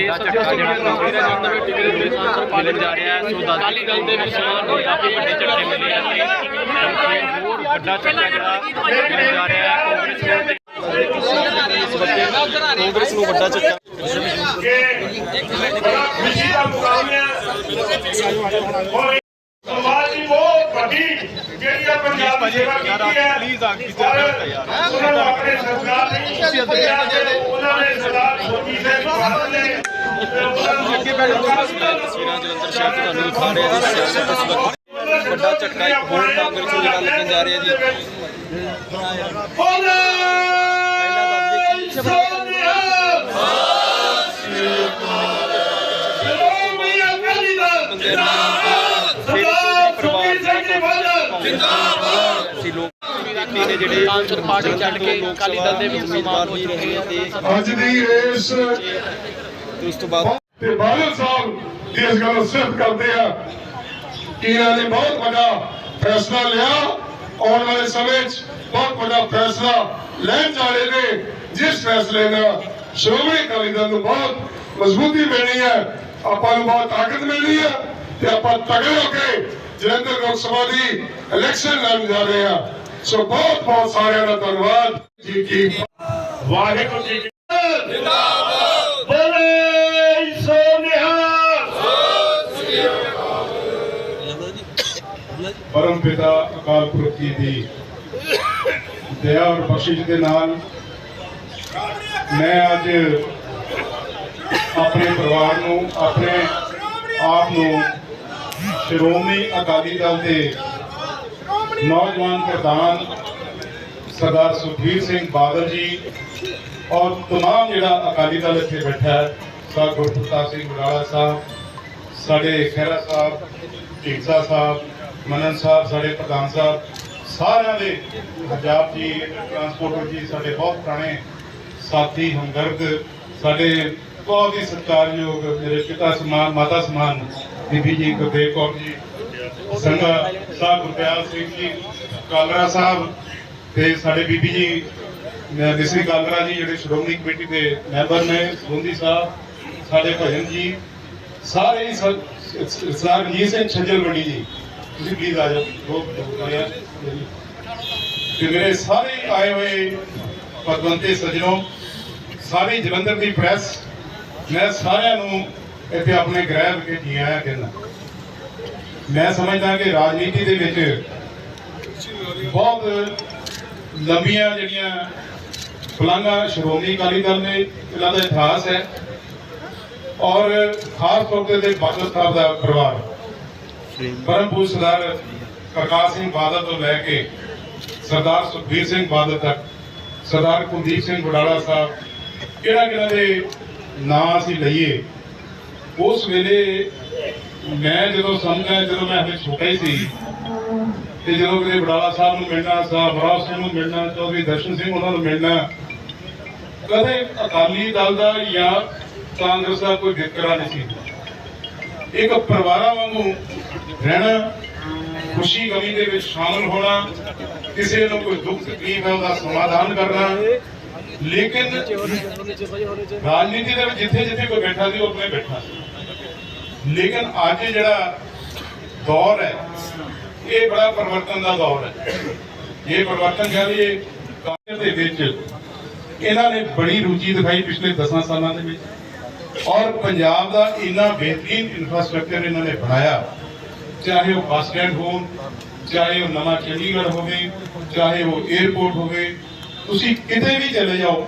ਵੱਡਾ ਝਟਕਾ ਜਿਹੜਾ ਤਸਵੀਰਾਂ ਜਾਂਦਾ ਵੀ ਟਿਕਟ ਦੇ ਸਾਂਸਰ ਪਾਲਣ ਜਾ ਰਿਹਾ ਹੈ। ਸੋ ਦਾਦੀ ਦਲ ਦੇ ਵਿੱਚ ਸਮਾਨ ਨੂੰ ਕਾਫੀ ਵੱਡੇ ਝਟਕੇ ਮਿਲੇ ਆ। ਤੇ ਹੋਰ ਵੱਡਾ ਝਟਕਾ ਜਿਹੜਾ ਮਿਲਣ ਜਾ ਰਿਹਾ ਹੈ। ਕਾਂਗਰਸ ਨੂੰ ਤੇ ਇਸ ਵਕਤ ਕਾਂਗਰਸ ਨੂੰ ਵੱਡਾ ਝਟਕਾ। ਖੁਸ਼ੀ ਦਾ ਮੁਕਾਬਲਾ ਔਰ ਸਮਾਜ ਦੀ ਬਹੁਤ ਵੱਡੀ ਜਿਹੜੀ ਆ ਪੰਜਾਬ ਦੀ ਸੇਵਾ ਕੀਤੀ ਹੈ ਪਲੀਜ਼ ਆ ਕੀਤੀ ਉਹਨਾਂ ਨੂੰ ਆਪਣੇ ਸਰਕਾਰ ਨੇ ਉਹਨਾਂ ਨੇ ਸਰਦਾਰ ਮੋਦੀ ਸਿੰਘ ਬਾਦਲ ਨੇ ਅੱਗੇ ਤਸਵੀਰਾਂ ਜਲੰਧਰ ਸ਼ਹਿਰ ਤੋਂ ਤੁਹਾਨੂੰ ਦਿਖਾ ਰਹੇ ਹਾਂ ਜੀ ਸਿਆਸਤ ਇਸ ਵਕਤ ਵੱਡਾ ਝਟਕਾ ਇੱਕ ਹੋਰ ਕਾਂਗਰਸ ਨੂੰ ਜਿਹੜਾ ਲੱਗਣ ਜਾ ਰਿਹਾ ਜੀ ਅਸੀਂ ਲੋਕ ਵਿਅਕਤੀ ਨੇ ਜਿਹੜੇ ਕਾਂਗਰਸ ਪਾਰਟੀ ਛੱਡ ਕੇ ਅਕਾਲੀ ਦਲ ਦੇ ਵਿੱਚ ਸਮਾਨ ਹੋ ਚੁੱਕੇ ਆ ਤੇ ਅੱਜ ਦੀ ਇਸ ਉਸ ਤੋਂ ਬਾਅਦ ਤੇ ਬਾਦਲ ਸਾਹਿਬ ਦੀ ਇਸ ਗੱਲ ਨੂੰ ਸਿਫਤ ਕਰਦੇ ਆ ਕਿ ਇਹਨਾਂ ਨੇ ਬਹੁਤ ਵੱਡਾ ਫੈਸਲਾ ਲਿਆ। ਆਉਣ ਵਾਲੇ ਸਮੇਂ 'ਚ ਬਹੁਤ ਵੱਡਾ ਫੈਸਲਾ ਲੈਣ ਜਾ ਰਹੇ ਨੇ। ਜਿਸ ਫੈਸਲੇ ਨਾਲ ਸ਼੍ਰੋਮਣੀ ਅਕਾਲੀ ਦਲ ਨੂੰ ਬਹੁਤ ਮਜ਼ਬੂਤੀ ਮਿਲਣੀ ਹੈ। ਆਪਾਂ ਨੂੰ ਬਹੁਤ ਤਾਕਤ ਮਿਲਣੀ ਹੈ ਤੇ ਆਪਾਂ ਤਗੜੇ ਹੋ ਕੇ ਜਲੰਧਰ ਲੋਕ ਸਭਾ ਦੀ ਇਲੈਕਸ਼ਨ ਲੜਨ ਜਾ ਰਹੇ ਆ ਸੋ ਬਹੁਤ ਬਹੁਤ ਸਾਰਿਆਂ ਦਾ ਧੰਨਵਾਦ ਜੀ ਕੀ। ਵਾਹਿਗੁਰੂ ਜੀ ਕੀ ਜਿੰਦਾਬਾਦ। ਬੋਲੇ ਪਰਮ ਪਿਤਾ ਅਕਾਲ ਪੁਰਖ ਜੀ ਦੀ ਦਇਆ ਔਰ ਬਖਸ਼ਿਸ਼ ਦੇ ਨਾਲ ਮੈਂ ਅੱਜ ਆਪਣੇ ਪਰਿਵਾਰ ਨੂੰ ਆਪਣੇ ਆਪ ਨੂੰ ਸ਼੍ਰੋਮਣੀ ਅਕਾਲੀ ਦਲ ਦੇ ਨੌਜਵਾਨ ਪ੍ਰਧਾਨ ਸਰਦਾਰ ਸੁਖਬੀਰ ਸਿੰਘ ਬਾਦਲ ਜੀ ਔਰ ਤਮਾਮ ਜਿਹੜਾ ਅਕਾਲੀ ਦਲ ਇੱਥੇ ਬੈਠਾ ਹੈ, ਸਰ ਗੁਰਪ੍ਰਤਾਪ ਸਿੰਘ ਬਰਾੜਾ ਸਾਹਿਬ, ਸਾਡੇ ਖਹਿਰਾ ਸਾਹਿਬ ਢੀਂਸਾ ਸਾਹਿਬ, ਮਨਨ ਸਾਹਿਬ, ਸਾਡੇ ਪ੍ਰਧਾਨ ਸਾਹਿਬ, ਸਾਰਿਆਂ ਦੇ ਪੰਜਾਬ ਜੀ ਟਰਾਂਸਪੋਰਟਰ ਜੀ, ਸਾਡੇ ਬਹੁਤ ਪੁਰਾਣੇ ਸਾਥੀ, ਹਮਦਰਦ, ਸਾਡੇ ਬਹੁਤ ਹੀ ਸਤਿਕਾਰਯੋਗ ਮੇਰੇ ਪਿਤਾ ਸਮਾਨ, ਮਾਤਾ ਸਮਾਨ, ਬੀਬੀ ਜੀ ਗੁਰਦੇਵ ਕੌਰ ਜੀ ਸੰਗਾ ਸਾਹਿਬ ਗੁਰਦਿਆਲ ਸਿੰਘ ਜੀ, ਕਾਲਰਾ ਸਾਹਿਬ ਤੇ ਸਾਡੇ ਬੀਬੀ ਜੀ ਨਿਸਰੀ ਕਾਲਰਾ ਜੀ, ਜਿਹੜੇ ਸ਼੍ਰੋਮਣੀ ਕਮੇਟੀ ਦੇ ਮੈਂਬਰ ਨੇ ਸੁੰਦੀ ਸਾਹਿਬ, ਸਾਡੇ ਭਜਨ ਜੀ, ਸਾਰੇ ਸਰਦਾਰ ਰਣਜੀਤ ਸਿੰਘ ਛੱਜਲ ਮੰਡੀ ਜੀ। ਤੁਸੀਂ ਪਲੀਜ਼ ਆ ਜਾਓ, ਬਹੁਤ ਤੇ ਮੇਰੇ ਸਾਰੇ ਆਏ ਹੋਏ ਪਦਵੰਤੇ ਸੱਜਣੋ, ਸਾਰੇ ਜਲੰਧਰ ਦੀ ਪ੍ਰੈਸ ਮੈਂ ਸਾਰਿਆਂ ਨੂੰ ਇੱਥੇ ਆਪਣੇ ਗ੍ਰਹਿ ਵਿਖੇ ਜੀ ਆਇਆ ਕਹਿੰਦਾ। ਮੈਂ ਸਮਝਦਾ ਕਿ ਰਾਜਨੀਤੀ ਦੇ ਵਿੱਚ ਬਹੁਤ ਲੰਬੀਆਂ ਜਿਹੜੀਆਂ ਫਲਾਂਗਾ ਸ਼੍ਰੋਮਣੀ ਅਕਾਲੀ ਦਲ ਨੇ ਇਹਨਾਂ ਦਾ ਇਤਿਹਾਸ ਹੈ ਔਰ ਖਾਸ ਤੌਰ ਤੇ ਤੇ ਬਾਦਲ ਸਾਹਿਬ ਦਾ ਪਰਿਵਾਰ। ਪਰਮ ਸਰਦਾਰ ਪ੍ਰਕਾਸ਼ ਸਿੰਘ ਬਾਦਲ ਤੋਂ ਲੈ ਕੇ ਸਰਦਾਰ ਸੁਖਬੀਰ ਸਿੰਘ ਬਾਦਲ ਤੱਕ, ਸਰਦਾਰ ਕੁਲਦੀਪ ਸਿੰਘ ਬਡਾਲਾ ਸਾਹਿਬ ਕਿਹੜਾ ਕਿਹੜਾ ਦੇ ਨਾਂ ਅਸੀਂ ਲਈਏ, ਉਸ ਵੇਲੇ ਮੈਂ ਜਦੋਂ ਸਮਝਿਆ ਜਦੋਂ ਮੈਂ ਹਲੇ ਛੋਟਾ ਹੀ ਸੀ, ਤੇ ਜਦੋਂ ਕਿਤੇ ਬਡਾਲਾ ਸਾਹਿਬ ਨੂੰ ਮਿਲਣਾ, ਸਾਹਿਬ ਬਰਾਵ ਸਿੰਘ ਨੂੰ ਮਿਲਣਾ, ਚੌਧਰੀ ਦਰਸ਼ਨ ਸਿੰਘ ਉਹਨਾਂ ਨੂੰ ਮਿਲਣਾ, ਕਦੇ ਅਕਾਲੀ ਦਲ ਦਾ ਜਾਂ ਕਾਂਗਰਸ ਦਾ ਕੋਈ ਵਿਤਕਰਾ ਨਹੀਂ ਸੀ। ਇੱਕ ਪਰਿਵਾਰਾਂ ਵਾਂਗੂ ਰਹਿਣਾ, ਖੁਸ਼ੀ ਗਮੀ ਦੇ ਵਿੱਚ ਸ਼ਾਮਲ ਹੋਣਾ, ਕਿਸੇ ਨੂੰ ਕੋਈ ਦੁੱਖ ਤਕਲੀਫ ਹੈ, ਉਹਦਾ ਸਮਾਧਾਨ ਕਰਨਾ। ਲੇਕਿਨ ਰਾਜਨੀਤੀ ਦੇ ਵਿੱਚ ਜਿੱਥੇ ਜਿੱਥੇ ਕੋਈ ਬੈਠਾ ਸੀ ਉਹ ਆਪਣੇ ਬੈਠਾ ਸੀ। ਲੇਕਿਨ ਅੱਜ ਜਿਹੜਾ ਦੌਰ ਹੈ, ਇਹ ਬੜਾ ਪਰਿਵਰਤਨ ਦਾ ਦੌਰ ਹੈ। ਇਹ ਪਰਿਵਰਤਨ ਕਹਿ ਲਈਏ ਕਾਂਗਰਸ ਦੇ ਵਿੱਚ ਇਹਨਾਂ ਨੇ ਬੜੀ ਰੁਚੀ ਦਿਖਾਈ ਪਿਛਲੇ 10 ਸਾਲਾਂ ਦੇ ਵਿੱਚ। ਔਰ ਪੰਜਾਬ ਦਾ ਇੰਨਾ ਬਿਹਤਰੀਨ ਇਨਫਰਾਸਟ੍ਰਕਚਰ ਇਹਨਾਂ ਨੇ ਬਣਾਇਆ। ਚਾਹੇ ਉਹ ਬੱਸ ਸਟੈਂਡ ਹੋਣ, ਚਾਹੇ ਉਹ ਨਵਾਂ ਚੰਡੀਗੜ੍ਹ ਹੋਵੇ ਚਾਹੇ ਉਹ 에어ਪੋਰਟ ਹੋਵੇ ਤੁਸੀਂ ਕਿਤੇ ਵੀ ਚਲੇ ਜਾਓ,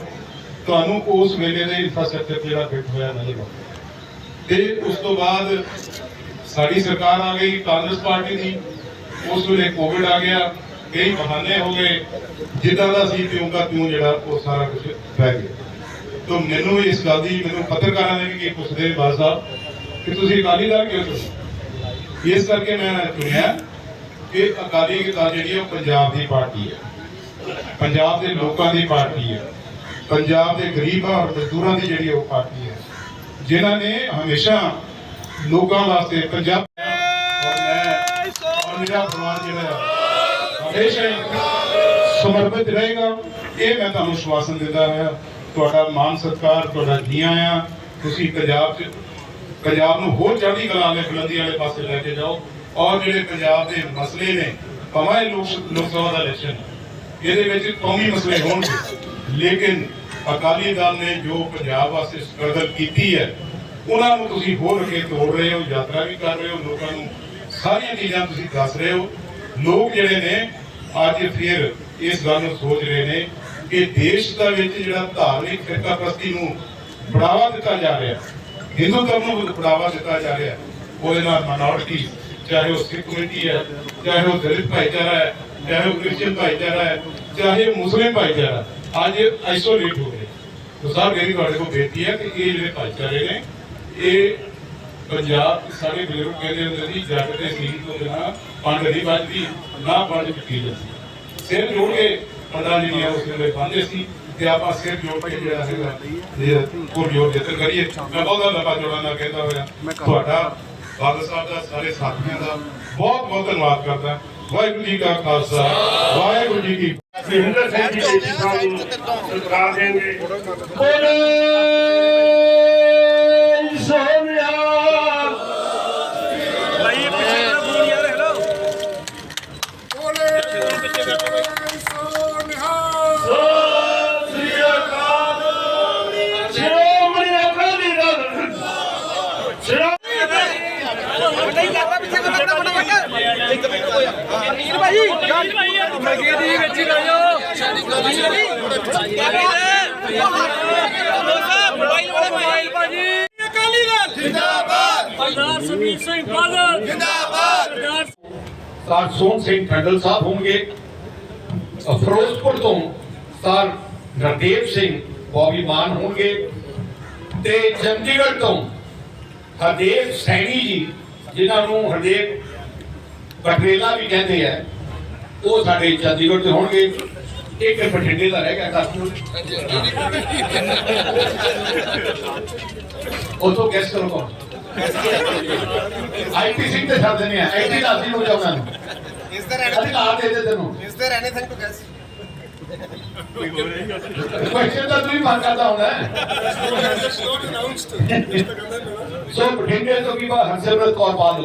ਤੁਹਾਨੂੰ ਉਸ ਵੇਲੇ ਦੇ ਇਨਫਰਾਸਟ੍ਰਕਚਰ ਜਿਹੜਾ ਫਿੱਟ ਹੋਇਆ ਮਿਲੇਗਾ ਤੇ ਉਸ ਤੋਂ ਬਾਅਦ ਸਾਡੀ ਸਰਕਾਰ ਆ ਗਈ, ਕਾਂਗਰਸ ਪਾਰਟੀ ਦੀ। ਉਸ ਵੇਲੇ ਕੋਵਿਡ ਆ ਗਿਆ, ਕਈ ਬਹਾਨੇ ਹੋ ਗਏ। ਜਿੱਦਾਂ ਦਾ ਸੀ ਤਿਉਂ ਦਾ ਤਿਉਂ ਜਿਹੜਾ, ਉਹ ਸਾਰਾ ਕੁਝ ਪੈ ਗਿਆ। ਤੋਂ ਮੈਨੂੰ ਇਸ ਗੱਲ ਦੀ, ਮੈਨੂੰ ਪੱਤਰਕਾਰਾਂ ਨੇ ਵੀ ਪੁੱਛਦੇ ਬਾਦ ਸਾਹਿਬ, ਕਿ ਤੁਸੀਂ ਅਕਾਲੀ ਦਲ ਕਿਉਂ ਚੁਣੇ ਇਸ ਕਰਕੇ ਮੈਂ ਚੁਣਿਆ ਕਿ ਅਕਾਲੀ ਦਲ ਜਿਹੜੀ ਹੈ ਉਹ ਪੰਜਾਬ ਦੀ ਪਾਰਟੀ ਹੈ ਪੰਜਾਬ ਦੇ ਲੋਕਾਂ ਦੀ ਪਾਰਟੀ ਹੈ ਪੰਜਾਬ ਦੇ ਗਰੀਬਾਂ ਔਰ ਮਜ਼ਦੂਰਾਂ ਦੀ ਜਿਹੜੀ ਉਹ ਪਾਰਟੀ ਹੈ ਜਿਨ੍ਹਾਂ ਨੇ ਹਮੇਸ਼ਾ ਲੋਕਾਂ ਵਾਸਤੇ ਪੰਜਾਬ ਔਰ ਮੈਂ ਔਰ ਮੇਰਾ ਪਰਿਵਾਰ ਜਿਹੜਾ ਹਮੇਸ਼ਾ ਹੀ ਸਮਰਪਿਤ ਰਹੇਗਾ। ਇਹ ਮੈਂ ਤੁਹਾਨੂੰ ਸ਼ਵਾਸਨ ਦਿੰਦਾ ਹਾਂ ਤੁਹਾਡਾ ਮਾਨ ਸਤਿਕਾਰ ਤੁਹਾਡਾ ਜੀ ਆਇਆਂ ਤੁਸੀਂ ਪੰਜਾਬ 'ਚ ਪੰਜਾਬ ਨੂੰ ਹੋਰ ਚੜ੍ਹਦੀ ਕਲਾ ਵਾਲੇ ਬੁਲੰਦੀ ਵਾਲੇ ਪਾਸੇ ਲੈ ਕੇ ਜਾਓ। ਔਰ ਜਿਹੜੇ ਪੰਜਾਬ ਦੇ ਮਸਲੇ ਨੇ ਭਾਵੇਂ ਲੋਕ ਲੋਕ ਸਭਾ ਦਾ ਇਲੈਕਸ਼ਨ ਇਹਦੇ ਵਿੱਚ ਕੌਮੀ ਮਸਲੇ ਹੋਣਗੇ। ਲੇਕਿਨ ਅਕਾਲੀ ਦਲ ਨੇ ਜੋ ਪੰਜਾਬ ਵਾਸਤੇ ਸਟਰਗਲ ਕੀਤੀ ਹੈ, ਉਹਨਾਂ ਨੂੰ ਤੁਸੀਂ ਹੋਰ ਅੱਗੇ ਤੋੜ ਰਹੇ ਹੋ, ਯਾਤਰਾ ਵੀ ਕਰ ਰਹੇ ਹੋ, ਲੋਕਾਂ ਨੂੰ ਸਾਰੀਆਂ ਚੀਜ਼ਾਂ ਤੁਸੀਂ ਦੱਸ ਰਹੇ ਹੋ। ਲੋਕ ਜਿਹੜੇ ਨੇ, ਅੱਜ ਫਿਰ ਇਸ ਗੱਲ ਨੂੰ ਸੋਚ ਰਹੇ ਨੇ ਕਿ ਦੇਸ਼ ਦਾ ਵਿੱਚ ਜਿਹੜਾ ਧਾਰਮਿਕ ਫਿਰਕਾਪ੍ਰਸਤੀ ਨੂੰ ਬੜਾਵਾ ਦਿੱਤਾ ਜਾ ਰਿਹਾ ਹਿੰਦੂ ਧਰਮ ਨੂੰ ਬੜਾਵਾ ਦਿੱਤਾ ਜਾ ਰਿਹਾ ਉਹਦੇ ਨਾਲ ਮਾਈਨੋਰਿਟੀ ਚਾਹੇ ਉਹ ਸਿੱਖ ਕਮਿਊਨਿਟੀ ਹੈ, ਚਾਹੇ ਉਹ ਦਲਿਤ ਭਾਈਚਾਰਾ ਹੈ, ਚਾਹੇ ਉਹ ਕ੍ਰਿਸਚੀਅਨ ਭਾਈਚਾਰਾ ਹੈ, ਚਾਹੇ ਉਹ ਮੁਸਲਿਮ ਭਾਈਚਾਰਾ ਅੱਜ ਆਈਸੋਲੇਟ ਹੋ ਗਏ। ਤੋ ਸਾਹਿਬ ਮੇਰੀ ਤੁਹਾਡੇ ਕੋਲ ਬੇਨਤੀ ਹੈ ਕਿ ਇਹ ਜਿਹੜੇ ਭਾਈਚਾਰੇ ਨੇ ਇਹ ਪੰਜਾਬ ਦੇ ਸਾਰੇ ਬਜ਼ੁਰਗ ਕਹਿੰਦੇ ਹੁੰਦੇ ਸੀ ਜੱਟ ਦੇ ਸੀਲ ਤੋਂ ਬਿਨਾਂ ਪੰਡ ਨਹੀਂ ਵੱਜਦੀ ਨਾ ਪੰਡ ਚੁੱਕੀ ਜਾਂਦੀ। ਸਿਰ ਜੋੜ ਕੇ ਪੰਡਾਂ ਜਿਹੜੀਆਂ ਉਸ ਵੇਲੇ ਬੰਦੇ ਸੀ ਤੇ ਆਪਾਂ ਸਿਰ ਜੋੜ ਕੇ ਜਿਹੜਾ ਹੈਗਾ ਇਹ ਕੋਲ ਜੋੜ ਜਿੱਤ ਕਰੀਏ। ਮੈਂ ਬਹੁਤਾ ਲੰਬਾ ਚੌੜਾ ਨਾ ਕਹਿੰਦਾ ਹੋਇਆ। ਤੁਹਾਡਾ ਬਾਬਾ ਸਾਹਿਬ ਦਾ ਸਾਰੇ ਸਾਥੀਆਂ ਦਾ ਬਹੁਤ ਬਹੁਤ ਧੰਨਵਾਦ ਕਰਦਾ। ਵਾਹਿਗੁਰੂ ਜੀ ਕਾ ਖਾਲਸਾ ਵਾਹਿਗੁਰੂ ਜੀ ਕੀ ਮਹਿੰਦਰ ਸਿੰਘ ਜੀ ਬੇਟੀ ਸਾਹਿਬ ਨੂੰ ਸਤਿਕਾਰ ਦੇਣਗੇ। ਸਤਿ ਸਰਦਾਰ ਸੁਖਬੀਰ ਸਿੰਘ ਬਾਦਲ ਜਿੰਦਾਬਾਦ ਸਰਦਾਰ ਸਰ, ਸੋਹਣ ਸਿੰਘ ਖੰਡਲ ਸਾਹਿਬ ਹੋਣਗੇ। ਫਿਰੋਜ਼ਪੁਰ ਤੋਂ ਸਰ, ਨਰਦੇਵ ਸਿੰਘ ਬੋਬੀ ਮਾਨ ਹੋਣਗੇ ਤੇ ਚੰਡੀਗੜ੍ਹ ਤੋਂ ਹਰਦੇਵ ਸੈਣੀ ਜੀ, ਜਿਨ੍ਹਾਂ ਨੂੰ ਹਰਦੇਵ ਪਟੇਲਾ ਵੀ ਕਹਿੰਦੇ ਆ। ਉਹ ਸਾਡੇ ਚੰਡੀਗੜ੍ਹ ਤੋਂ ਹੋਣਗੇ। ਇੱਕ ਬਠਿੰਡੇ ਦਾ ਰਹਿ ਗਿਆ ਕਾਸੂ ਉਹ ਤੋਂ ਗੈਸ ਕਰੋ ਕੌਣ? ਆਈਪੀ ਸਿੰਘ ਦੇ ਸ਼ਬਦ ਨਹੀਂ ਆ। ਆਈਟੀ ਦਾ ਅਸੀਂ ਹੋ ਜਾਉਣਾ ਨੂੰ Is there ਅਸੀਂ ਲਾ ਦੇ ਦੇ ਤੈਨੂੰ। is there anything to guess? Question ਤਾਂ ਤੂੰ ਹੀ ਮੰਗ ਕਰਦਾ ਹੁੰਦਾ ਹੈ। It's not announced. ਸੋ ਬਠਿੰਡੇ ਤੋਂ ਕੀ ਬਾ ਹਰਸਿਮਰਤ ਕੌਰ ਬਾਦਲ।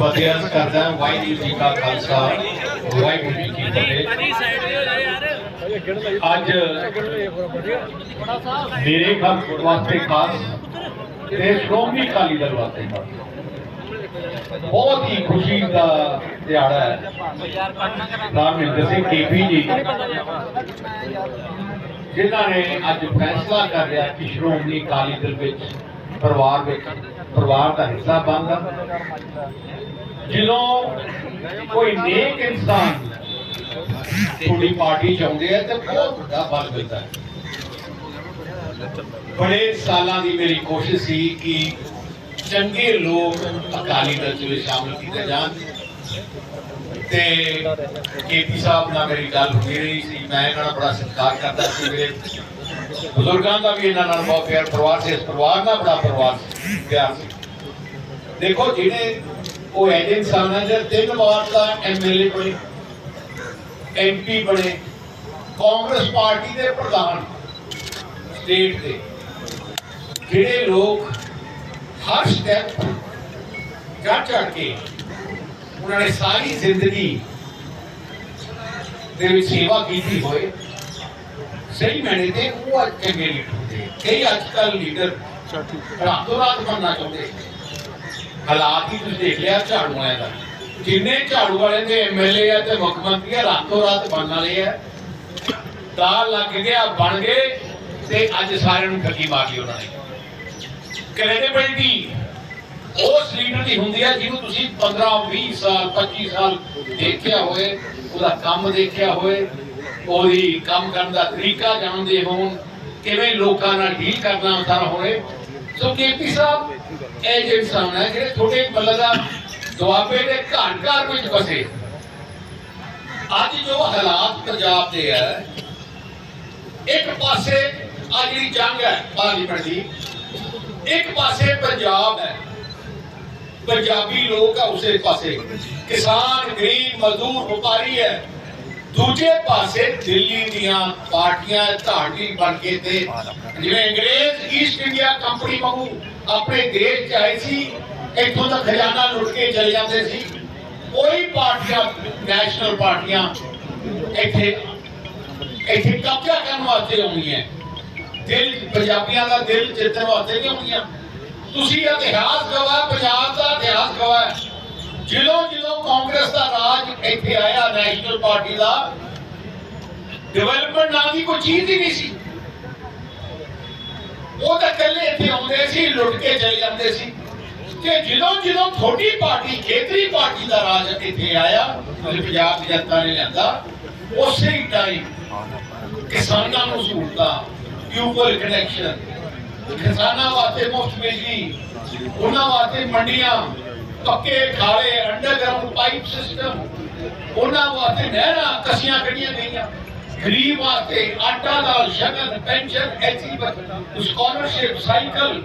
ਬਦਿਆਸ ਕਰਦਾ ਵਾਹਿਗੁਰੂ ਜੀ ਕਾ ਖਾਲਸਾ, ਵਾਹਿਗੁਰੂ ਜੀ ਕੀ ਫਤਿਹ। ਅੱਜ ਮੇਰੇ ਘਰ ਵਾਸਤੇ ਖਾਸ ਤੇ ਸ਼੍ਰੋਮਣੀ ਅਕਾਲੀ ਦਲ ਵਾਸਤੇ ਖਾਸ ਬਹੁਤ ਹੀ ਖੁਸ਼ੀ ਦਾ ਦਿਹਾੜਾ ਹੈ। ਰਾਮਿੰਦਰ ਸਿੰਘ ਕੇਪੀ ਜੀ, ਜਿਨ੍ਹਾਂ ਨੇ ਅੱਜ ਫੈਸਲਾ ਕਰ ਲਿਆ ਕਿ ਸ਼੍ਰੋਮਣੀ ਅਕਾਲੀ ਦਲ ਵਿੱਚ ਪਰਿਵਾਰ ਵਿੱਚ, ਪਰਿਵਾਰ ਦਾ ਹਿੱਸਾ ਬਣਦਾ। ਜਦੋਂ ਕੋਈ ਨੇਕ ਇਨਸਾਨ ਤੁਹਾਡੀ ਪਾਰਟੀ ਚ ਆ ਤੇ ਬਹੁਤ ਵੱਡਾ ਬਲ ਮਿਲਦਾ ਹੈ। ਬੜੇ ਸਾਲਾਂ ਦੀ ਮੇਰੀ ਕੋਸ਼ਿਸ਼ ਸੀ ਕਿ ਚੰਗੇ ਲੋਕ ਅਕਾਲੀ ਦਲ ਚ ਸ਼ਾਮਲ ਕੀਤੇ ਜਾਣ। ਤੇ ਕੇਪੀ ਸਾਹਿਬ ਨਾਲ ਮੇਰੀ ਗੱਲ ਹੁੰਦੀ ਰਹੀ ਸੀ, ਮੈਂ ਇਹਨਾਂ ਦਾ ਬੜਾ ਸਤਿਕਾਰ ਕਰਦਾ ਸੀ। ਮੇਰੇ ਬਜ਼ੁਰਗਾਂ ਦਾ ਵੀ ਇਹਨਾਂ ਨਾਲ ਬਹੁਤ ਪਿਆਰ, ਪਰਿਵਾਰ ਸੀ, ਇਸ ਪਰਿਵਾਰ ਨਾਲ ਬੜਾ ਪਰਿਵਾਰ ਪਿਆਰ ਸੀ। ਦੇਖੋ, ਜਿਹੜੇ ਉਹ ਐਜੇ ਇਨਸਾਨ ਹੈ ਜਿਹੜੇ ਤਿੰਨ ਵਾਰ ਦਾ ਐਮਐਲਏ ਬਣੇ ਐਮਪੀ ਬਣੇ ਕਾਂਗਰਸ ਪਾਰਟੀ ਦੇ ਪ੍ਰਧਾਨ ਸਟੇਟ ਦੇ। ਜਿਹੜੇ ਲੋਕ ਹਰ ਸਟੈਪ ਚੜ ਚੜ ਕੇ ਉਹਨਾਂ ਨੇ ਸਾਰੀ ਜ਼ਿੰਦਗੀ ਦੇ ਵਿੱਚ ਸੇਵਾ ਕੀਤੀ ਹੋਏ ਸਹੀ ਮੈਨੇ ਤੇ ਉਹ ਅੱਜ ਚੰਗੇ ਲੀਡਰ ਹੁੰਦੇ ਕਈ ਅੱਜ ਕੱਲ ਲੀਡਰ ਰਾਤੋਂ ਰਾਤ ਬਣਨਾ ਚਾਹੁੰਦੇ ਹਾਲਾਤ ਹੀ ਤੁਸੀਂ ਦੇਖ ਲਿਆ ਝਾੜੂ ਵਾਲਿਆਂ ਦਾ। ਜਿੰਨੇ ਝਾੜੂ ਵਾਲੇ ਦੇ ਐਮਐਲਏ ਆ ਤੇ ਮੁੱਖ ਮੰਤਰੀ ਆ, ਰਾਤੋਂ ਰਾਤ ਬਣਨ ਵਾਲੇ ਆ। ਦਾ ਲੱਗ ਗਿਆ ਬਣ ਗਏ ਤੇ ਅੱਜ ਸਾਰਿਆਂ ਨੂੰ ਠੱਗੀ ਮਾਰ ਲਈ ਉਹਨਾਂ ਨੇ। ਕ੍ਰੈਡੀਬਿਲਿਟੀ ਉਸ ਲੀਡਰ ਦੀ ਹੁੰਦੀ ਹੈ ਜਿਹਨੂੰ ਤੁਸੀਂ 15 20 ਸਾਲ 25 ਸਾਲ ਦੇਖਿਆ ਹੋਵੇ, ਉਹਦਾ ਕੰਮ ਦੇਖਿਆ ਹੋਵੇ, ਉਹਦੀ ਕੰਮ ਕਰਨ ਦਾ ਤਰੀਕਾ ਜਾਣਦੇ ਹੋਣ, ਕਿਵੇਂ ਲੋਕਾਂ ਨਾਲ ਡੀਲ ਕਰਨਾ ਸਾਰਾ ਹੋਏ ਸੋ ਕੇਪੀ ਸਾਹਿਬ ਇਹ ਜਿਹੜੇ ਸਾਹਮਣੇ ਜਿਹੜੇ ਤੁਹਾਡੇ ਮਤਲਬ ਦਾ ਦੁਆਬੇ ਦੇ ਘਰ ਘਰ ਵਿੱਚ ਬਸੇ। ਅੱਜ ਜੋ ਹਾਲਾਤ ਪੰਜਾਬ ਦੇ ਹੈ, ਇੱਕ ਪਾਸੇ ਆ ਜਿਹੜੀ ਜੰਗ ਹੈ ਪਾਰਲੀਮੈਂਟ ਦੀ, ਇੱਕ ਪਾਸੇ ਪੰਜਾਬ ਹੈ। ਪੰਜਾਬੀ ਲੋਕ ਆ ਉਸੇ ਪਾਸੇ। ਕਿਸਾਨ, ਗਰੀਬ, ਮਜ਼ਦੂਰ, ਵਪਾਰੀ ਹੈ। ਦੂਜੇ ਪਾਸੇ ਦਿੱਲੀ ਦੀਆਂ ਪਾਰਟੀਆਂ ਧਾਰਮੀ ਬਣ ਕੇ ਤੇ ਜਿਵੇਂ ਅੰਗਰੇਜ਼ ਈਸਟ ਇੰਡੀਆ ਕੰਪਨੀ ਵਾਂਗੂ ਆਪਣੇ ਦੇਸ਼ ਚ ਆਏ ਸੀ, ਇੱਥੋਂ ਦਾ ਖਜ਼ਾਨਾ ਲੁੱਟ ਕੇ ਚਲੇ ਜਾਂਦੇ ਸੀ। ਕੋਈ ਪਾਰਟੀਆਂ ਨੈਸ਼ਨਲ ਪਾਰਟੀਆਂ ਇੱਥੇ ਇੱਥੇ ਕਬਜ਼ਾ ਕਰਨ ਵਾਸਤੇ ਆਉਂਦੀਆਂ। ਦਿਲ, ਪੰਜਾਬੀਆਂ ਦਾ ਦਿਲ ਜਿੱਤਣ ਵਾਸਤੇ ਨਹੀਂ ਆਉਂਦੀਆਂ। ਤੁਸੀਂ ਇਤਿਹਾਸ ਗਵਾਹ, ਪੰਜਾਬ ਦਾ ਇਤਿਹਾਸ ਗਵਾਹ ਜਦੋਂ ਜਦੋਂ ਕਾਂਗਰਸ ਦਾ ਰਾਜ ਇੱਥੇ ਆਇਆ ਨੈਸ਼ਨਲ ਪਾਰਟੀ ਦਾ। ਡਿਵੈਲਪਮੈਂਟ ਨਾਂ ਦੀ ਕੋਈ ਚੀਜ਼ ਹੀ ਨਹੀਂ ਸੀ। ਉਹ ਤਾਂ ਇਕੱਲੇ ਇੱਥੇ ਆਉਂਦੇ ਸੀ, ਲੁੱਟ ਕੇ ਚਲੇ ਜਾਂਦੇ ਸੀ। ਤੇ ਜਦੋਂ ਜਦੋਂ ਥੋੜੀ ਪਾਰਟੀ, ਖੇਤਰੀ ਪਾਰਟੀ ਦਾ ਰਾਜ ਇੱਥੇ ਆਇਆ ਪੰਜਾਬ ਦੀ ਜਨਤਾ ਨੇ ਲਿਆਂਦਾ, ਉਸੇ ਹੀ ਟਾਈਮ ਕਿਸਾਨਾਂ ਨੂੰ ਸਹੂਲਤਾਂ ਟਿਊਬਲ ਕਨੈਕਸ਼ਨ ਕਿਸਾਨਾਂ ਵਾਸਤੇ ਮੁਫਤ ਬਿਜਲੀ, ਉਹਨਾਂ ਵਾਸਤੇ ਮੰਡੀਆਂ, ਪੱਕੇ ਖਾਲੇ ਅੰਡਰਗਰਾਉਂਡ ਪਾਈਪ ਸਿਸਟਮ ਉਹਨਾਂ ਵਾਸਤੇ ਨਹਿਰਾਂ, ਕਸੀਆਂ ਕੱਢੀਆਂ ਗਈਆਂ। ਗਰੀਬ ਵਾਸਤੇ ਆਟਾ ਦਾਲ, ਸ਼ਗਨ, ਪੈਨਸ਼ਨ, ਐਸੀ ਸਕਾਲਰਸ਼ਿਪ ਸਾਈਕਲ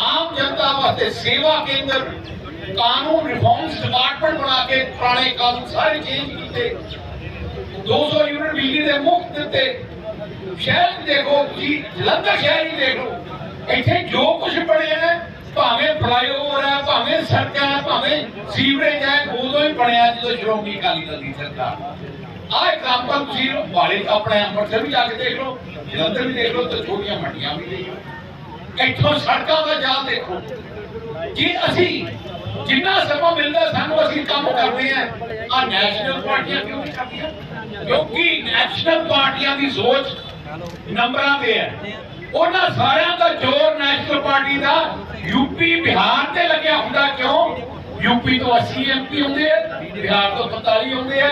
ਆਮ ਜਨਤਾ ਵਾਸਤੇ ਸੇਵਾ ਕੇਂਦਰ, ਕਾਨੂੰਨ ਰਿਫਾਰਮਸ ਡਿਪਾਰਟਮੈਂਟ ਬਣਾ ਕੇ ਪੁਰਾਣੇ ਕਾਨੂੰਨ ਸਾਰੇ ਚੇਂਜ ਕੀਤੇ। 200 ਯੂਨਿਟ ਬਿਜਲੀ ਦੇ ਮੁਫਤ ਦਿੱਤੇ। ਸ਼ਹਿਰ ਦੇਖੋ, ਤੁਸੀਂ ਜਲੰਧਰ ਸ਼ਹਿਰ ਹੀ ਦੇਖ, ਇੱਥੇ ਜੋ ਕੁਝ ਬਣਿਆ ਹੈ, ਭਾਵੇਂ ਫਲਾਈਓਵਰ ਹੈ, ਭਾਵੇਂ ਸੜਕਾਂ ਹੈ, ਭਾਵੇਂ ਸੀਵਰੇਜ ਹੈ, ਉਦੋਂ ਹੀ ਬਣਿਆ ਜਦੋਂ ਸ਼੍ਰੋਮਣੀ ਅਕਾਲੀ ਦਲ ਦੀ ਸਰਕਾਰ। ਆਹ ਐਗਜ਼ਾਮਪਲ ਤੁਸੀਂ ਵਾਲੇ ਆਪਣੇ ਅੰਮ੍ਰਿਤਸਰ ਵੀ ਜਾ ਕੇ ਦੇਖ ਲਓ, ਜਲੰਧਰ ਵੀ ਦੇਖ ਲਓ ਤੇ ਛੋਟੀਆਂ ਮੰਡੀਆਂ ਵੀ ਦੇਖ ਲਓ। ਇੱਥੋਂ ਸੜਕਾਂ ਦਾ ਜਾਲ ਦੇਖੋ। ਜੇ ਅਸੀਂ ਜਿੰਨਾ ਸਮਾਂ ਮਿਲਦਾ ਸਾਨੂੰ ਅਸੀਂ ਕੰਮ ਕਰਦੇ ਆ ਆ ਨੈਸ਼ਨਲ ਪਾਰਟੀਆਂ ਕਿਉਂ ਨਹੀਂ ਕਰਦੀਆਂ? ਕਿਉਂਕਿ ਨੈਸ਼ਨਲ ਪਾਰਟੀਆਂ ਦੀ ਸੋਚ ਨੰਬਰਾਂ ਤੇ ਹੈ। ਉਹਨਾਂ ਸਾਰਿਆਂ ਦਾ ਜ਼ੋਰ ਨੈਸ਼ਨਲ ਪਾਰਟੀ ਦਾ ਯੂਪੀ ਬਿਹਾਰ ਤੇ ਲੱਗਿਆ ਹੁੰਦਾ ਕਿਉਂ? ਯੂਪੀ ਤੋਂ 80 ਐਮਪੀ ਹੁੰਦੇ ਆ, ਬਿਹਾਰ ਤੋਂ 45 ਹੁੰਦੇ ਆ,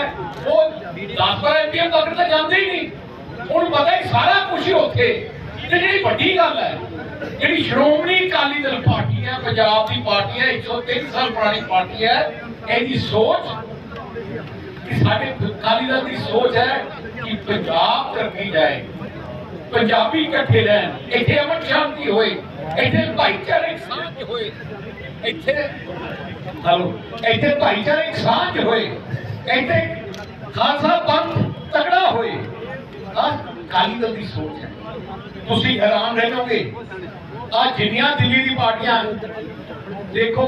ਉਹ 10 ਐਮਪੀ ਤੱਕ ਤਾਂ ਜਾਂਦੇ ਹੀ ਨਹੀਂ। ਹੁਣ ਪਤਾ ਹੀ ਸਾਰਾ ਕੁਝ ਹੀ ਉੱਥੇ। ਤੇ ਜਿਹੜੀ ਵੱਡੀ ਗੱਲ ਹੈ, ਜਿਹੜੀ ਸ਼੍ਰੋਮਣੀ ਅਕਾਲੀ ਦਲ ਪਾਰਟੀ ਹੈ, ਪੰਜਾਬ ਦੀ ਪਾਰਟੀ ਹੈ 103 ਸਾਲ ਪੁਰਾਣੀ ਪਾਰਟੀ ਹੈ, ਇਹਦੀ ਸੋਚ ਸਾਡੇ ਅਕਾਲੀ ਦਲ ਦੀ ਸੋਚ ਹੈ ਕਿ ਪੰਜਾਬ ਕਰਨੀ ਜਾਏ। ਪੰਜਾਬੀ ਇਕੱਠੇ ਰਹਿਣ, ਇੱਥੇ ਅਮਨ ਸ਼ਾਂਤੀ ਹੋਏ, ਇੱਥੇ ਭਾਈਚਾਰਕ ਸਾਂਝ ਹੋਏ, ਇੱਥੇ ਹਲੋ ਇੱਥੇ ਭਾਈਚਾਰਕ ਸਾਂਝ ਹੋਏ ਇੱਥੇ ਖਾਲਸਾ ਪੰਥ ਤਕੜਾ ਹੋਏ ਆ ਅਕਾਲੀ ਦਲ ਦੀ ਸੋਚ ਹੈ ਤੁਸੀਂ ਹੈਰਾਨ ਰਹਿ ਜਾਓਗੇ ਆ ਜਿੰਨੀਆਂ ਦਿੱਲੀ ਦੀ ਪਾਰਟੀਆਂ ਦੇਖੋ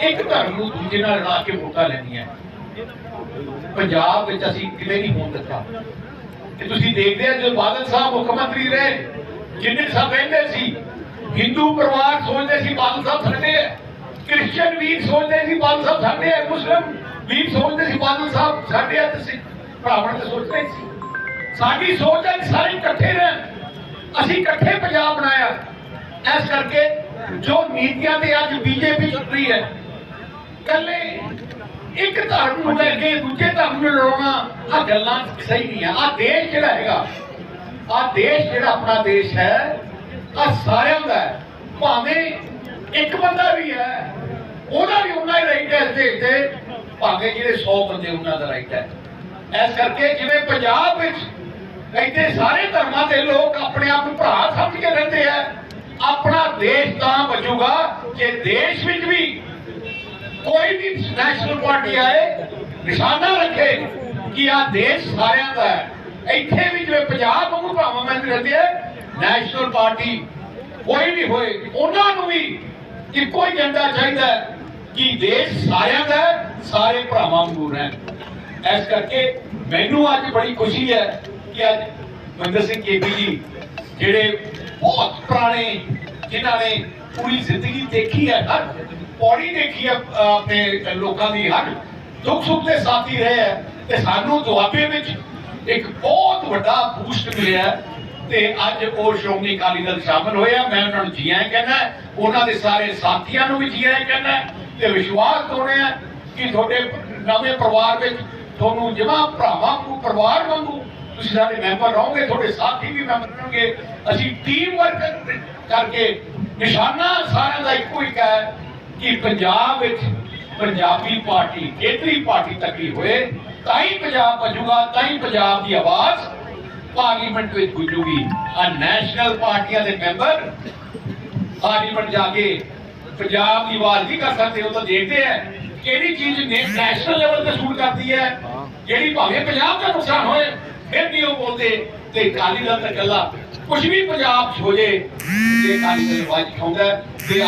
ਇੱਕ ਧਰਮ ਨੂੰ ਦੂਜੇ ਨਾਲ ਰਲਾ ਕੇ ਵੋਟਾਂ ਲੈਂਦੀਆਂ। ਪੰਜਾਬ ਵਿੱਚ ਅਸੀਂ ਕਿਤੇ ਨਹੀਂ ਹੋਣ ਦਿੱਤਾ। ਤੇ ਤੁਸੀਂ ਦੇਖਦੇ ਆ ਜਦੋਂ ਬਾਦਲ ਸਾਹਿਬ ਮੁੱਖ ਮੰਤਰੀ ਰਹੇ, ਜਿੰਨੇ ਸਭ ਕਹਿੰਦੇ ਸੀ, ਹਿੰਦੂ ਪਰਿਵਾਰ ਸੋਚਦੇ ਸੀ ਬਾਦਲ ਸਾਹਿਬ ਸਾਡੇ ਹੈ। ਕ੍ਰਿਸਚੀਅਨ ਵੀਰ ਸੋਚਦੇ ਸੀ ਬਾਦਲ ਸਾਹਿਬ ਸਾਡੇ ਹੈ ਮੁਸਲਮ ਵੀਰ ਸੋਚਦੇ ਸੀ ਬਾਦਲ ਸਾਹਿਬ ਸਾਡੇ ਹੈ ਤੇ ਸਿੱਖ ਭਰਾਵਾਂ ਤੇ ਸੋਚਦੇ ਸੀ। ਸਾਡੀ ਸੋਚ ਹੈ ਸਾਰੇ ਇਕੱਠੇ ਰਹਿਣ। ਅਸੀਂ ਇਕੱਠੇ ਪੰਜਾਬ ਬਣਾਇਆ। ਇਸ ਕਰਕੇ ਜੋ ਨੀਤੀਆਂ ਤੇ ਅੱਜ ਬੀਜੇਪੀ ਚੱਲ ਰਹੀ ਹੈ ਕੱਲੇ ਇੱਕ ਧਰਮ ਨੂੰ ਲੈ ਕੇ ਦੂਜੇ ਧਰਮ ਨੂੰ ਲੜਾਉਣਾ ਆ ਗੱਲਾਂ ਸਹੀ ਨਹੀਂ ਆ। ਆ ਦੇਸ਼ ਜਿਹੜਾ ਹੈਗਾ ਆ ਦੇਸ਼ ਜਿਹੜਾ ਆਪਣਾ ਦੇਸ਼ ਹੈ ਆ ਸਾਰਿਆਂ ਦਾ ਹੈ। ਭਾਵੇਂ ਇੱਕ ਬੰਦਾ ਵੀ ਹੈ ਉਹਦਾ ਵੀ ਉਹਨਾਂ ਹੀ ਰਾਈਟ ਹੈ ਇਸ ਤੇ ਭਾਵੇਂ ਜਿਹੜੇ 100 ਬੰਦੇ ਉਹਨਾਂ ਦਾ ਰਾਈਟ ਹੈ। ਇਸ ਕਰਕੇ ਜਿਵੇਂ ਪੰਜਾਬ ਵਿੱਚ ਇੱਥੇ ਸਾਰੇ ਧਰਮਾਂ ਦੇ ਲੋਕ ਆਪਣੇ ਆਪ ਨੂੰ ਭਰਾ ਸਮਝ ਕੇ ਰਹਿੰਦੇ ਆ, ਆਪਣਾ ਦੇਸ਼ ਤਾਂ ਬਚੂਗਾ ਜੇ ਦੇਸ਼ ਵਿੱਚ ਵੀ ਕੋਈ ਵੀ ਨੈਸ਼ਨਲ ਪਾਰਟੀ ਆਏ, ਨਿਸ਼ਾਨਾ ਰੱਖੇ ਕਿ ਆ ਦੇਸ਼ ਸਾਰਿਆਂ ਦਾ ਹੈ। ਇੱਥੇ ਵੀ ਜਿਵੇਂ ਪੰਜਾਬ ਵਾਂਗੂ ਭਾਵਾਂ ਮੈਂ ਰਹਿੰਦੇ ਆ ਨੈਸ਼ਨਲ ਪਾਰਟੀ ਕੋਈ ਵੀ ਹੋਏ, ਉਹਨਾਂ ਨੂੰ ਵੀ ਇੱਕੋ ਹੀ ਏਜੰਡਾ ਚਾਹੀਦਾ ਹੈ ਕਿ ਦੇਸ਼ ਸਾਰਿਆਂ ਦਾ ਸਾਰੇ ਭਰਾਵਾਂ ਵਾਂਗੂ ਰਹਿਣ। ਇਸ ਕਰਕੇ ਮੈਨੂੰ ਅੱਜ ਬੜੀ ਖੁਸ਼ੀ ਹੈ ਕਿ ਅੱਜ ਮਹਿੰਦਰ ਸਿੰਘ ਕੇਪੀ ਜੀ, ਜਿਹੜੇ ਬਹੁਤ ਪੁਰਾਣੇ, ਜਿਨ੍ਹਾਂ ਨੇ ਪੂਰੀ ਜ਼ਿੰਦਗੀ ਦੇਖੀ ਹੈ ਹਰ, ਪੌੜੀ ਦੇਖੀ ਹੈ ਆਪਣੇ ਲੋਕਾਂ ਦੀ ਹਰ, ਦੁੱਖ ਸੁੱਖ ਦੇ ਸਾਥੀ ਰਹੇ ਹੈ ਤੇ ਸਾਨੂੰ ਦੁਆਬੇ ਵਿੱਚ ਇੱਕ ਬਹੁਤ ਵੱਡਾ ਬੂਸਟ ਮਿਲਿਆ ਤੇ ਅੱਜ ਉਹ ਸ਼੍ਰੋਮਣੀ ਅਕਾਲੀ ਦਲ ਸ਼ਾਮਲ ਹੋਇਆ ਮੈਂ ਉਹਨਾਂ ਨੂੰ ਜੀਆਂ ਆਇਆਂ ਕਹਿੰਦਾ ਉਹਨਾਂ ਦੇ ਸਾਰੇ ਸਾਥੀਆਂ ਨੂੰ ਵੀ ਜੀਆਂ ਕਹਿੰਦਾ ਤੇ ਵਿਸ਼ਵਾਸ ਦਿਵਾਉਂਦੇ ਕਿ ਤੁਹਾਡੇ ਨਵੇਂ ਪਰਿਵਾਰ ਵਿੱਚ ਤੁਹਾਨੂੰ ਜਮਾ ਭਰਾਵਾਂ ਨੂੰ ਪਰਿਵਾਰ ਵਾਂਗੂ ਤੁਸੀਂ ਸਾਡੇ ਮੈਂਬਰ ਰਹੋਗੇ, ਤੁਹਾਡੇ ਸਾਥੀ ਵੀ ਮੈਂਬਰ ਰਹੋਗੇ ਅਸੀਂ ਟੀਮ ਵਰਕ ਕਰਕੇ ਨਿਸ਼ਾਨਾ ਸਾਰਿਆਂ ਦਾ ਇੱਕੋ ਹੀ ਹੈ ਕਿ ਪੰਜਾਬ ਵਿੱਚ ਪੰਜਾਬੀ ਪਾਰਟੀ ਖੇਤਰੀ ਪਾਰਟੀ ਤੱਕੀ ਹੋਏ, ਤਾਂ ਹੀ ਪੰਜਾਬ ਬਚੂਗਾ ਤਾਂ ਹੀ ਪੰਜਾਬ ਦੀ ਆਵਾਜ਼ ਪਾਰਲੀਮੈਂਟ ਵਿੱਚ ਗੁੰਜੂਗੀ। ਆ ਨੈਸ਼ਨਲ ਪਾਰਟੀਆਂ ਦੇ ਮੈਂਬਰ ਪਾਰਲੀਮੈਂਟ ਜਾ ਕੇ ਪੰਜਾਬ ਦੀ ਆਵਾਜ਼ ਨਹੀਂ ਕਰ ਸਕਦੇ, ਉਹ ਤਾਂ ਦੇਖਦੇ ਆ। ਕਿਹੜੀ ਚੀਜ਼ ਨੇ ਨੈਸ਼ਨਲ ਲੈਵਲ ਤੇ ਸੂਟ ਕਰਦੀ ਹੈ? ਜਿਹੜੀ ਭਾਵੇਂ ਪੰਜਾਬ ਦਾ ਨੁਕਸਾਨ ਹੋਏ, ਫਿਰ ਵੀ ਉਹ ਬੋਲਦੇ, ਤੇ ਕਾਲੀ ਦਲ ਤਾਂ ਗੱਲਾਂ ਕੁਝ ਵੀ ਪੰਜਾਬ 'ਚ ਹੋ ਜੇ, ਤੇ ਕਾਲੀ ਦਲ ਆਵਾਜ਼ ਉਠਾਉਂਦਾ ਤੇ